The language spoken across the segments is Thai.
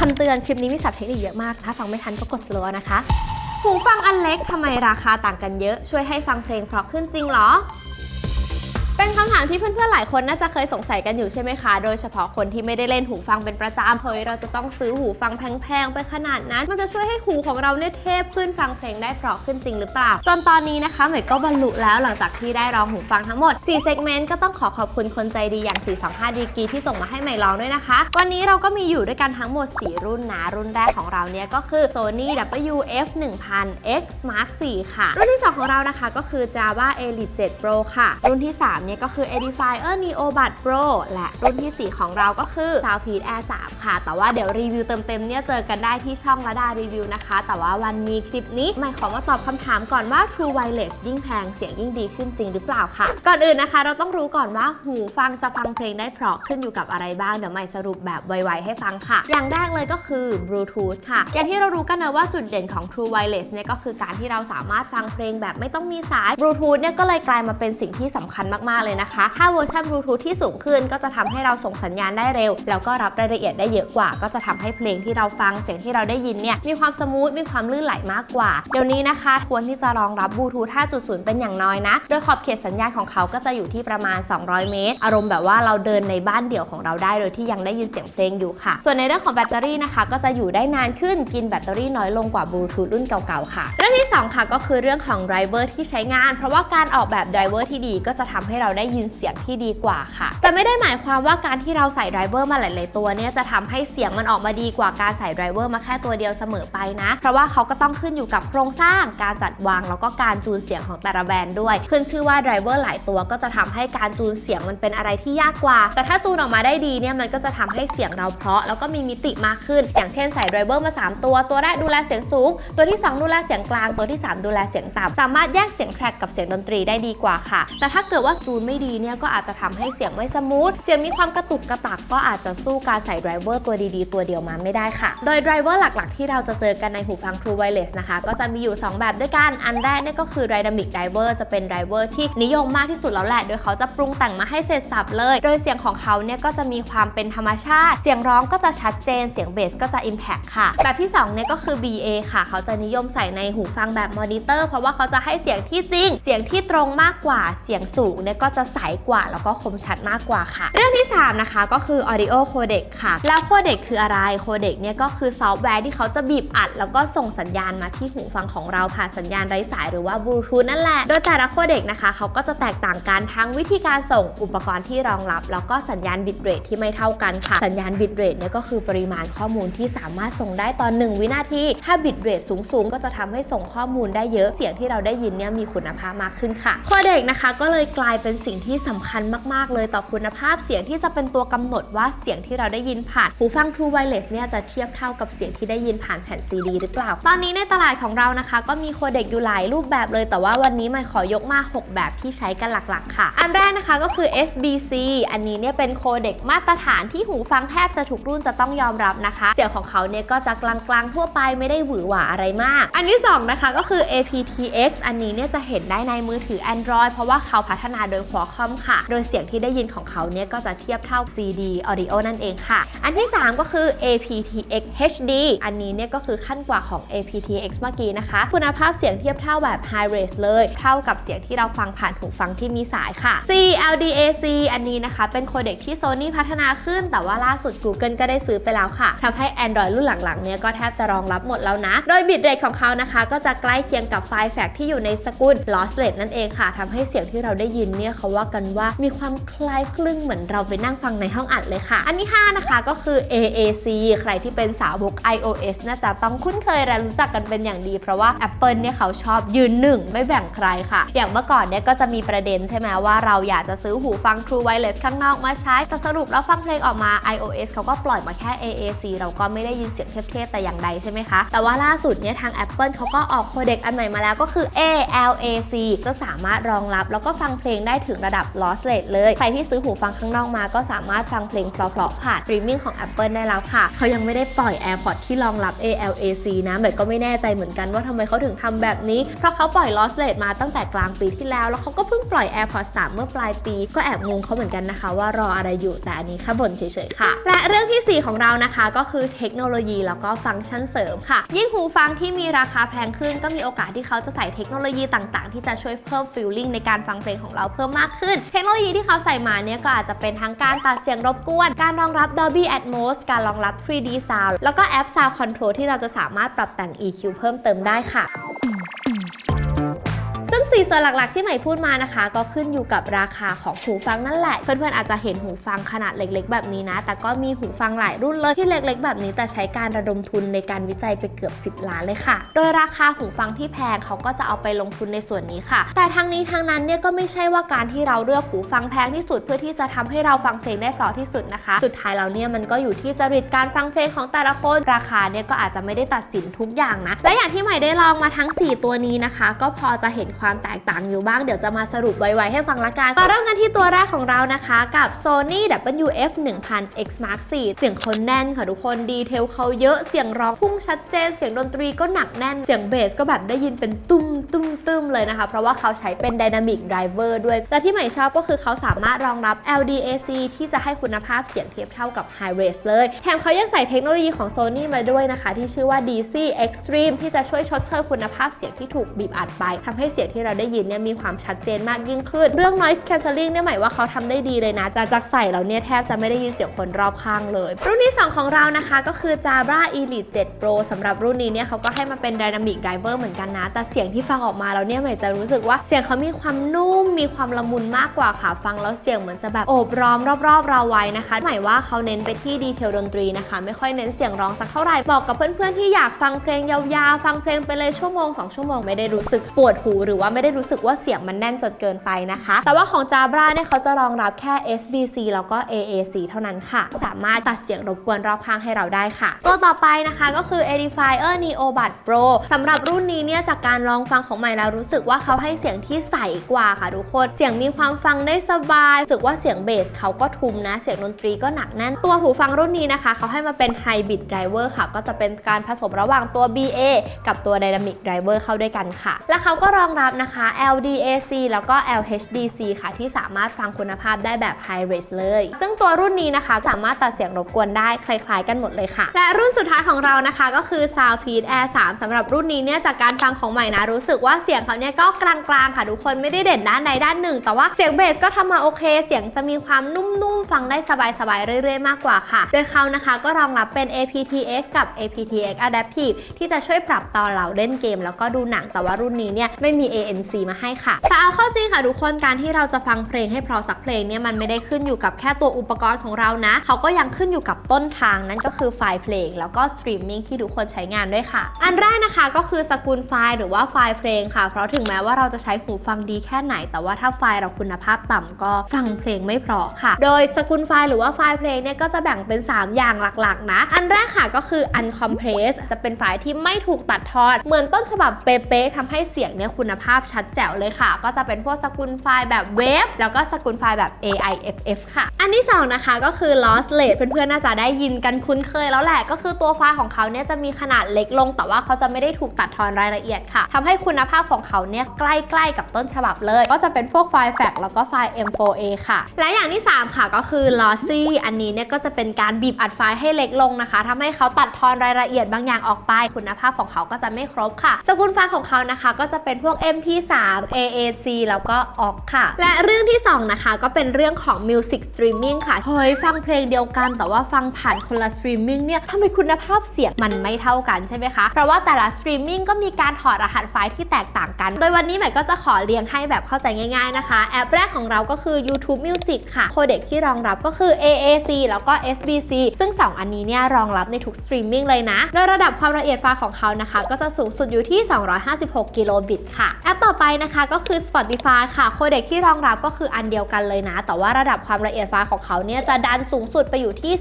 คำเตือนคลิปนี้มีศัพท์เทคนิคเยอะมาก ถ้าฟังไม่ทันก็กดสโลว์นะคะ หูฟังอันเล็กทำไมราคาต่างกันเยอะ ช่วยให้ฟังเพลงเพราะขึ้นจริงหรอ เป็นคำถามที่เพื่อนๆ หลายคนน่าจะเคยสงสัยกันอยู่ใช่ไหมคะ โดยเฉพาะคนที่ไม่ได้เล่นหูฟังเป็นประจำเฮ้ยเราจะต้องซื้อหูฟังแพงๆ ไปขนาดนั้น มันจะช่วยให้หูของเราเนี่ยเทพขึ้นฟังเพลงได้เพราะขึ้นจริงหรือเปล่า จนตอนนี้นะคะเหมยก็บรรลุแล้วหลังจากที่ได้ลองหูฟังทั้งหมด 4 เซกเมนต์ก็ต้องขอขอบคุณคนใจดีอย่าง 425 ดีกีที่ส่งมาให้ใหม่ลองด้วยนะคะ วันนี้เราก็มีอยู่ด้วยกันทั้งหมด 4 รุ่นนะ รุ่นแรกของเราเนี่ยก็คือ Sony WF 1000 X Mark 4ค่ะ รุ่นที่ 2 ของเรานะคะก็คือ Java Elite 7 Pro ค่ะ รุ่นที่ 3เนี่ยก็คือ Edifier Neo Buds Pro และรุ่นทีสี่ 4 ของเราก็คือ Soundfeed Air 3 ค่ะ แต่ว่าเดี๋ยวรีวิวเต็มๆเนี่ยเจอกันได้ที่ช่องระดารีวิวนะคะ แต่ว่าวันนี้คลิปนี้ไม่ขอมาตอบคำถามก่อนว่า True Wireless ยิ่งแพงเสียงยิ่งดีขึ้นจริงหรือเปล่าค่ะ ก่อนอื่นนะคะ เราต้องรู้ก่อนว่าหูฟังจะฟังเพลงได้เพราะขึ้นอยู่กับอะไรบ้างเดี๋ยวใหม่สรุปแบบไวๆให้ฟังค่ะ อย่างแรกเลยก็คือ Bluetooth ค่ะ อย่างที่เรารู้กันนะว่าจุดเด่นของ True Wireless เนี่ยก็คือการที่เราสามารถฟังเพลงแบบไม่ต้องมีสาย Bluetooth เนี่ยก็เลยกลายมาเป็นสิ่งที่สำคัญมากๆเลยนะคะ ถ้าเวอร์ชัน Bluetooth ที่สูงขึ้นก็จะทำให้เราส่งสัญญาณได้เร็ว แล้วก็รับรายละเอียดได้เยอะกว่า ก็จะทำให้เพลงที่เราฟังเสียงที่เราได้ยินเนี่ยมีความสมูทมีความลื่นไหลมากกว่า เดี๋ยวนี้นะคะควรที่จะรองรับบลูทูธ 5.0 เป็นอย่างน้อยนะ โดยขอบเขตสัญญาณของเขาก็จะอยู่ที่ประมาณ 200 เมตร อารมณ์แบบว่าเราเดินในบ้านเดี่ยวของเราได้ โดยที่ยังได้ยินเสียงเพลงอยู่ค่ะ ส่วนในเรื่องของแบตเตอรี่นะคะ ก็จะอยู่ได้นานขึ้นกินแบตเตอรี่น้อยลงกว่าบลูทูธรุ่นเก่าๆค่ะ เรื่องที่สองค่ะก็คือเรื่องของไดรเวอร์ที่ใช้งาน เพราะว่าการออกแบบไดรเวอร์ที่ดีก็จะทำให้เราได้ยินเสียงที่ดีกว่าค่ะ แต่ไม่ได้หมายความว่าการที่เราใส่ไดรเวอร์มาหลาย ๆ ตัวเนี่ยจะทำให้เสียงมันออกมาดีกว่าการใส่ไดรเวอร์มาแค่ตัวเดียวเสมอไปนะ เพราะว่าเขาก็ต้องขึ้นอยู่กับโครงสร้างการจัดวางแล้วก็การจูนเสียงของแต่ละแบรนด์ด้วย ขึ้นชื่อว่าไดรเวอร์หลายตัวก็จะทำให้การจูนเสียงมันเป็นอะไรที่ยากกว่า แต่ถ้าจูนออกมาได้ดีเนี่ยมันก็จะทำให้เสียงเราเพราะ แล้วก็มีมิติมากขึ้น อย่างเช่นใส่ไดรเวอร์มา 3 ตัวตัวแรกดูแลเสียงสูง ตัวที่ 2 ดูแลเสียงกลางตัวที่ 3 ดูแลเสียงต่ำสามารถแยกเสียงแทร็กกับเสียงดนตรีได้ดีกว่าค่ะ แต่ถ้าเกิดว่าจูนไม่ดีเนี่ยก็อาจจะทำให้เสียงไม่สมูท เสียงมีความกระตุกกระตักก็อาจจะสู้การใส่ไดรเวอร์ตัวดีๆ ตัวเดียวมาไม่ได้ค่ะ โดยไดรเวอร์หลักๆ ที่เราจะเจอกันในหูฟัง True Wireless นะคะ ก็จะมีอยู่ 2 แบบด้วยกัน อันแรกเนี่ยก็คือ Dynamic Driver จะเป็นไดรเวอร์ที่นิยมมากที่สุดแล้วแหละ โดยเขาจะปรุงแต่งมาให้เสร็จสับเลย โดยเสียงของเขาเนี่ยก็จะมีความเป็นธรรมชาติ เสียงร้องก็จะชัดเจน เสียงเบสก็จะ Impact ค่ะ แบบที่2เนี่ยก็คือ BA ค่ะ เขาจะนิยมใส่ในหูฟังแบบมอนิเตอร์ เพราะว่าเขาจะให้เสียงที่จริง เสียงที่ตรงมากกว่า เสียงสูงเนี่ยก็จะใสกว่าแล้วก็คมชัดมากกว่าค่ะ เรื่องที่ 3 นะคะก็คือ Audio Codec ค่ะ แล้ว Codec คืออะไร Codec เนี่ยก็คือซอฟต์แวร์ที่เขาจะบีบอัด แล้วก็ส่งสัญญาณมาที่หูฟังของเราผ่านสัญญาณไร้สายหรือว่าบลูทูธนั่นแหละ โดยแต่ละ Codec นะคะเขาก็จะแตกต่างกันทั้งวิธีการส่งอุปกรณ์ที่รองรับ แล้วก็สัญญาณบิตเรทที่ไม่เท่ากันค่ะ สัญญาณบิตเรทเนี่ยก็คือปริมาณข้อมูลที่สามารถส่งได้ตอน 1 วินาที ถ้าบิตเรทสูงๆก็จะทำให้ส่งข้อมูลได้เยอะเสียงที่เราได้ยินเนี่ยมีคุณภาพมากขึ้นค่ะ Codec นะคะก็เลยกลายเป็นสิ่งที่สำคัญมากๆ เลยต่อคุณภาพเสียงที่จะเป็นตัวกำหนดว่าเสียงที่เราได้ยินผ่านหูฟัง True Wireless เนี่ยจะเทียบเท่ากับเสียงที่ได้ยินผ่านแผ่นซีดีหรือเปล่า ตอนนี้ในตลาดของเรานะคะ ก็มีโคเด็กอยู่หลายรูปแบบเลย แต่ว่าวันนี้ไม่ขอยกมา 6 แบบที่ใช้กันหลักๆ ค่ะ อันแรกนะคะก็คือ SBC อันนี้เนี่ยเป็นโคเด็กมาตรฐานที่หูฟังแทบจะทุกรุ่นจะต้องยอมรับนะคะ เสียงของเขาเนี่ยก็จะกลางๆทั่วไปไม่ได้หวือหวาอะไรมาก อันที่สองนะคะก็คือ aptX อันนี้เนี่ยจะเห็นได้ในมือถือ Android เพราะว่าเขาพัฒนาโดย Qualcomm ค่ะ โดยเสียงที่ได้ยินของเขาเนี่ยก็จะเทียบเท่า CD Audio นั่นเองค่ะ อันที่ 3 ก็คือ aptX HD อันนี้เนี่ยก็คือขั้นกว่าของ aptX เมื่อกี้นะคะ คุณภาพเสียงเทียบเท่าแบบ High Res เลย เท่ากับเสียงที่เราฟังผ่านหูฟังที่มีสายค่ะ CLDAC อันนี้นะคะเป็นโคเด็กที่ Sony พัฒนาขึ้น แต่ว่าล่าสุด Google ก็ได้ซื้อไปแล้วค่ะทำให้ Android รุ่นหลังๆเนี่ยก็แทบจะรองรับหมดแล้วนะ โดยบิตเรทของเขานะคะ ก็จะใกล้เคียงกับไฟล์แฟกที่อยู่ในสกุล lossless นั่นเองค่ะทำให้เสียงที่เราได้ยินเนี่ยเขาว่ากันว่ามีความคล้ายคลึงเหมือนเราไปนั่งฟังในห้องอัดเลยค่ะ อันที่5นะคะก็คือ AAC ใครที่เป็นสาวก iOS น่าจะต้องคุ้นเคยและรู้จักกันเป็นอย่างดี เพราะว่า Apple เนี่ยเขาชอบยืนหนึ่งไม่แบ่งใครค่ะ อย่างเมื่อก่อนเนี่ยก็จะมีประเด็นใช่ไหมว่าเราอยากจะซื้อหูฟัง True Wireless ข้างนอกมาใช้แต่สรุปแล้วฟังเพลงออกมา iOS เขาก็ปล่อยมาแค่ AAC เราก็ไม่ได้ยินเสียงเทพๆแต่อย่างใดใช่ไหมคะ แต่ว่าล่าสุดเนี่ยทาง Apple เขาก็ออกโคเด็กอันใหม่มาแล้วก็คือ ALAC จะสามารถรองรับแล้วก็ฟังเพลงได้ได้ถึงระดับ lossless เลย ใครที่ซื้อหูฟังข้างนอกมา ก็สามารถฟังเพลงเพราะๆผ่าน streaming ของ Apple ได้แล้วค่ะ เขายังไม่ได้ปล่อย AirPods ที่รองรับ ALAC นะแบบก็ไม่แน่ใจเหมือนกันว่าทำไมเขาถึงทำแบบนี้ เพราะเขาปล่อย lossless มาตั้งแต่กลางปีที่แล้ว แล้วเขาก็เพิ่งปล่อย AirPods 3 เมื่อปลายปี ก็แอบงงเขาเหมือนกันนะคะ ว่ารออะไรอยู่แต่อันนี้แค่บ่นเฉยๆค่ะ และเรื่องที่ 4 ของเรานะคะก็คือเทคโนโลยีแล้วก็ฟังก์ชันเสริมค่ะ ยิ่งหูฟังที่มีราคาแพงขึ้นก็มีโอกาสที่เขาจะใส่เทคโนโลยีต่าง ๆ ที่จะช่วยเพิ่มฟีลลิ่งในการฟังเพลงของเราเพิ่มมากขึ้น เทคโนโลยีที่เขาใส่มาเนี่ยก็อาจจะเป็นทั้งการตัดเสียงรบกวน การรองรับ Dolby Atmos การรองรับ 3D Sound แล้วก็แอป Sound Control ที่เราจะสามารถปรับแต่ง EQ เพิ่มเติมได้ค่ะ งสี่ส่วนหลักๆที่ใหม่พูดมานะคะ ก็ขึ้นอยู่กับราคาของหูฟังนั่นแหละ เพื่อนๆอาจจะเห็นหูฟังขนาดเล็ก ๆ แบบนี้นะ แต่ก็มีหูฟังหลายรุ่นเลยที่เล็ก ๆ แบบนี้ แต่ใช้การระดมทุนในการวิจัยไปเกือบ 10 ล้านเลยค่ะ โดยราคาหูฟังที่แพงเขาก็จะเอาไปลงทุนในส่วนนี้ค่ะ แต่ทั้งนี้ทั้งนั้นเนี่ยก็ไม่ใช่ว่าการที่เราเลือกหูฟังแพงที่สุด เพื่อที่จะทำให้เราฟังเพลงได้เพราะที่สุดนะคะ สุดท้ายแล้วเนี่ยมันก็อยู่ที่จริตการฟังเพลงของแต่ละคนราคาเนี่ยก็อาจจะไม่ได้ตัดสินทุกอย่างนะและอย่างที่ใหม่ได้ลองมาทั้ง 4 ตัวนี้นะคะ ก็พอจะเห็นความแตกต่างอยู่บ้าง เดี๋ยวจะมาสรุปไวๆให้ฟังละกันมาเริ่มกันที่ตัวแรกของเรานะคะกับ Sony WF 1000 X Mark 4 เสียงเขาแน่นค่ะทุกคนดีเทลเขาเยอะเสียงร้องพุ่งชัดเจน เสียงดนตรีก็หนักแน่นเสียงเบสก็แบบได้ยินเป็นตุ้มตุ้มตุ้มเลยนะคะ เพราะว่าเขาใช้เป็น Dynamic Driver ด้วย และที่ใหม่ชอบก็คือเขาสามารถรองรับ LDAC ที่จะให้คุณภาพเสียงเทียบเท่ากับ High Res เลย แถมเขายังใส่เทคโนโลยีของ Sony มาด้วยนะคะ ที่ชื่อว่า DC Extreme ที่จะช่วยชดเชยคุณภาพเสียงที่ถูกบีบอัดไปทำให้เสียงที่เราได้ยินเนี่ยมีความชัดเจนมากยิ่งขึ้น เรื่อง noise cancelling เนี่ยหมายว่าเขาทำได้ดีเลยนะหลังจากใส่แล้วเนี่ยแทบจะไม่ได้ยินเสียงคนรอบข้างเลย รุ่นที่ 2 ของเรานะคะก็คือ Jabra Elite 7 Pro สำหรับรุ่นนี้เนี่ยเขาก็ให้มาเป็น dynamic driver เหมือนกันนะ แต่เสียงที่ฟังออกมาแล้วเนี่ยหมายจะรู้สึกว่าเสียงเขามีความนุ่มมีความละมุนมากกว่าค่ะฟังแล้วเสียงเหมือนจะแบบโอบร้อมรอบๆเราไว้นะคะหมายว่าเขาเน้นไปที่ดีเทลดนตรีนะคะ ไม่ค่อยเน้นเสียงร้องสักเท่าไหร่บอกกับเพื่อนๆที่อยากฟังเพลงยาวๆฟังเพลงไปเลยชั่วโมง2ชั่วโมงไม่ได้รู้สึกปวดหูหรือว่าไม่ได้รู้สึกว่าเสียงมันแน่นจนเกินไปนะคะ แต่ว่าของ Jabra เนี่ยเขาจะรองรับแค่ SBC แล้วก็ AAC เท่านั้นค่ะ สามารถตัดเสียงรบกวนรอบข้างให้เราได้ค่ะ ตัวต่อไปนะคะก็คือ Edifier Neo Buds Pro สำหรับรุ่นนี้เนี่ยจากการลองฟังของใหม่แล้วรู้สึกว่าเขาให้เสียงที่ใสกว่าค่ะทุกคน เสียงมีความฟังได้สบายรู้สึกว่าเสียงเบสเขาก็ทุมนะ เสียงดนตรีก็หนักแน่น ตัวหูฟังรุ่นนี้นะคะ เขาให้มาเป็น Hybrid Driver ค่ะ ก็จะเป็นการผสมระหว่างตัว BA กับตัว Dynamic Driver เข้าด้วยกันค่ะ และเขาก็รองรับนะคะ LDAC แล้วก็ LHDC ค่ะ ที่สามารถฟังคุณภาพได้แบบ High Res เลย ซึ่งตัวรุ่นนี้นะคะสามารถตัดเสียงรบกวนได้คล้ายๆ กันหมดเลยค่ะ และรุ่นสุดท้ายของเรานะคะก็คือ Soundpeed Air 3สำหรับรุ่นนี้เนี่ยจากการฟังของใหม่นะรู้สึกว่าเสียงเขาเนี่ยก็กลางๆค่ะทุกคนไม่ได้เด่นด้านใดด้านหนึ่ง แต่ว่าเสียงเบสก็ทำมาโอเค เสียงจะมีความนุ่มๆ ฟังได้สบายๆ เรื่อยๆ มากกว่าค่ะ โดยเขานะคะก็รองรับเป็น aptX กับ aptX Adaptive ที่จะช่วยปรับตอนเราเล่นเกม แล้วก็ดูหนังแต่ว่ารุ่นนี้เนี่ยไม่มี a NC มาให้ค่ะ แต่เอาเข้าจริงค่ะทุกคนการที่เราจะฟังเพลงให้เพราะสักเพลงเนี่ยมันไม่ได้ขึ้นอยู่กับแค่ตัวอุปกรณ์ของเรานะ เขาก็ยังขึ้นอยู่กับต้นทางนั่นก็คือไฟล์เพลง แล้วก็สตรีมมิ่งที่ทุกคนใช้งานด้วยค่ะ อันแรกนะคะก็คือสกุลไฟล์หรือว่าไฟล์เพลงค่ะ เพราะถึงแม้ว่าเราจะใช้หูฟังดีแค่ไหน แต่ว่าถ้าไฟล์เราคุณภาพต่ำก็ฟังเพลงไม่เพราะค่ะ โดยสกุลไฟล์หรือว่าไฟล์เพลงเนี่ยก็จะแบ่งเป็น 3 อย่างหลักๆ นะ อันแรกค่ะก็คือ uncompress จะเป็นไฟล์ที่ไม่ถูกตัดทอดเหมือนต้นฉบับเป๊ะๆทำให้เสียงเนี่ยคุณภาพชัดแจ๋วเลยค่ะ ก็จะเป็นพวกสกุลไฟล์แบบเวฟแล้วก็สกุลไฟล์แบบ AIFF ค่ะ อันที่สองนะคะก็คือ lossless เพื่อนๆน่าจะได้ยินกันคุ้นเคยแล้วแหละ ก็คือตัวไฟล์ของเขาเนี่ยจะมีขนาดเล็กลง แต่ว่าเขาจะไม่ได้ถูกตัดทอนรายละเอียดค่ะทำให้คุณภาพของเขาเนี่ยใกล้ๆกับต้นฉบับเลย ก็จะเป็นพวกไฟล์แฟกแล้วก็ไฟล์ M4A ค่ะ และอย่างที่ 3 ค่ะก็คือ lossy อันนี้เนี่ยก็จะเป็นการบีบอัดไฟล์ให้เล็กลงนะคะทำให้เขาตัดทอนรายละเอียดบางอย่างออกไป คุณภาพของเขาก็จะไม่ครบค่ะ สกุลไฟล์ของเขานะคะ ก็จะเป็นพวก MP MP3 AAC แล้วก็ OGG ค่ะ และเรื่องที่ 2 นะคะ ก็เป็นเรื่องของ Music Streaming ค่ะ เฮ้ย ฟังเพลงเดียวกัน แต่ว่าฟังผ่านคนละ Streaming เนี่ยทำไมคุณภาพเสียงมันไม่เท่ากันใช่ไหมคะ เพราะว่าแต่ละ Streaming ก็มีการถอดรหัสไฟล์ที่แตกต่างกัน โดยวันนี้ใหม่ก็จะขอเรียงให้แบบเข้าใจง่าย ๆนะคะ แอปแรกของเราก็คือ YouTube Music ค่ะโคเด็กที่รองรับก็คือ AAC แล้วก็ SBC ซึ่ง 2 อันนี้เนี่ยรองรับในทุก Streaming เลยนะ โดยระดับความละเอียดไฟล์ของเขานะคะ ก็จะสูงสุดอยู่ที่ 256 กิโลบิตค่ะแอปต่อไปนะคะก็คือ Spotify ค่ะ โคเด็กที่รองรับก็คืออันเดียวกันเลยนะ แต่ว่าระดับความละเอียดไฟล์ของเขาเนี่ยจะดันสูงสุดไปอยู่ที่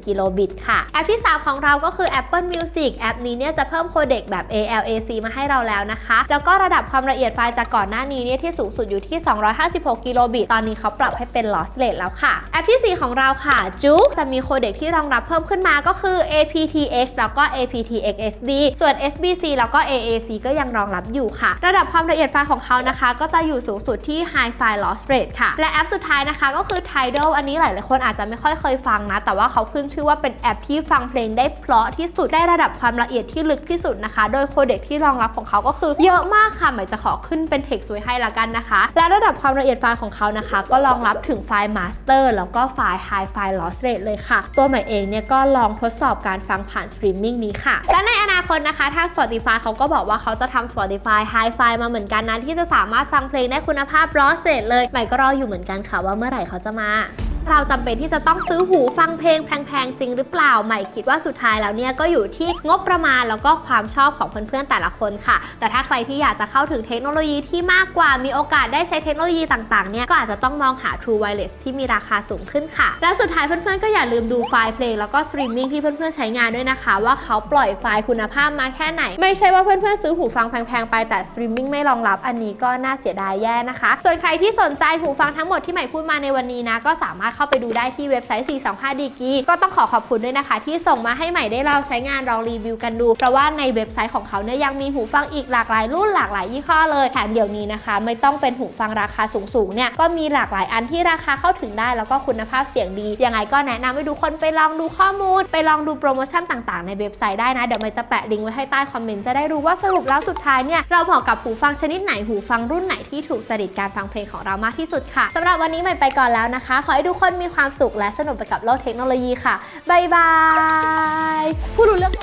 320 กิโลบิตค่ะ แอปที่ 3 ของเราก็คือ Apple Music แอปนี้เนี่ยจะเพิ่มโคเด็กแบบ ALAC มาให้เราแล้วนะคะ แล้วก็ระดับความละเอียดไฟล์จากก่อนหน้านี้เนี่ยที่สูงสุดอยู่ที่ 256 กิโลบิต ตอนนี้เขาปรับให้เป็น lossless แล้วค่ะ แอปทีสี่4 ของเราค่ะ Juke จะมีโคเด็กที่รองรับเพิ่มขึ้นมาก็คือ aptX แล้วก็ aptX SD ส่วน SBC แล้วก็ AAC ก็ยังรองรับอยู่ค่ะระดับความละเอียดไฟล์ของเขานะคะ ก็จะอยู่สูงสุดที่ High File Loss Rate ค่ะ และแอปสุดท้ายนะคะก็คือ Tidal อันนี้หลายๆคนอาจจะไม่ค่อยเคยฟังนะ แต่ว่าเขาขึ้นชื่อว่าเป็นแอปที่ฟังเพลงได้เพราะที่สุดได้ระดับความละเอียดที่ลึกที่สุดนะคะ โดยโคเด็กที่รองรับของเขาก็คือเยอะมากค่ะหมายจะขอขึ้นเป็นเทคสวยให้ละกันนะคะ และระดับความละเอียดไฟล์ของเขานะคะ ก็รองรับถึงไฟล์ Master แล้วก็ไฟล์ High File Loss Rate เลยค่ะ ตัวใหม่เองเนี่ยก็ลองทดสอบการฟังผ่านสตรีมมิ่งนี้ค่ะ และในอนาคตนะคะทาง Spotify เขาก็บอกว่าเขาจะทำ Spotify High File มาเหมือนกันนะที่จะสามารถฟังเพลงได้คุณภาพร้อเสร็จเลยใหม่ก็รออยู่เหมือนกันค่ะว่าเมื่อไหร่เขาจะมา เราจำเป็นที่จะต้องซื้อหูฟังเพลงแพงๆจริงหรือเปล่าใหม่คิดว่าสุดท้ายแล้วเนี่ยก็อยู่ที่งบประมาณแล้วก็ความชอบของเพื่อนๆแต่ละคนค่ะ แต่ถ้าใครที่อยากจะเข้าถึงเทคโนโลยีที่มากกว่ามีโอกาสได้ใช้เทคโนโลยีต่างๆเนี่ยก็อาจจะต้องมองหา True Wireless ที่มีราคาสูงขึ้นค่ะ และสุดท้ายเพื่อนๆก็อย่าลืมดูไฟล์เพลงแล้วก็สตรีมมิ่งที่เพื่อนๆใช้งานด้วยนะคะ ว่าเขาปล่อยไฟล์คุณภาพมาแค่ไหน ไม่ใช่ว่าเพื่อนๆซื้อหูฟังแพงๆไปแต่สตรีมมิ่งไม่รองรับอันนี้ก็น่าเสียดายแย่นะคะ ส่วนใครที่สนใจหูฟังทั้งหมดที่ใหม่พูดมาในวันนี้นะก็สามารถเข้าไปดูได้ที่เว็บไซต์ 425ดีกีก็ต้องขอขอบคุณด้วยนะคะ ที่ส่งมาให้ใหม่ได้เราใช้งานลองรีวิวกันดู เพราะว่าในเว็บไซต์ของเขาเนี่ยยังมีหูฟังอีกหลากหลายรุ่นหลากหลายยี่ห้อเลยแถมเดี๋ยวนี้นะคะ ไม่ต้องเป็นหูฟังราคาสูงๆเนี่ยก็มีหลากหลายอันที่ราคาเข้าถึงได้แล้วก็คุณภาพเสียงดียังไงก็แนะนำให้ทุกคนไปลองดูข้อมูล ไปลองดูโปรโมชั่นต่างๆ ในเว็บไซต์ได้นะเดี๋ยวใหม่จะแปะลิงก์ไว้ให้ใต้คอมเมนต์จะได้รู้ว่าสรุปแล้วสุดท้ายเนี่ยเราเหมาะกับหูฟังชนิดไหนหูฟังรุ่นไหนที่ถูกจริตการฟังเพลงของเรามากที่สุดค่ะสำหรับวันนี้ใหม่ไปก่อนแล้วนะคะ ขอให้ทุกคนคนมีความสุขและสนุกไปกับโลกเทคโนโลยีค่ะ บ๊ายบายพูดรู้เรื่อง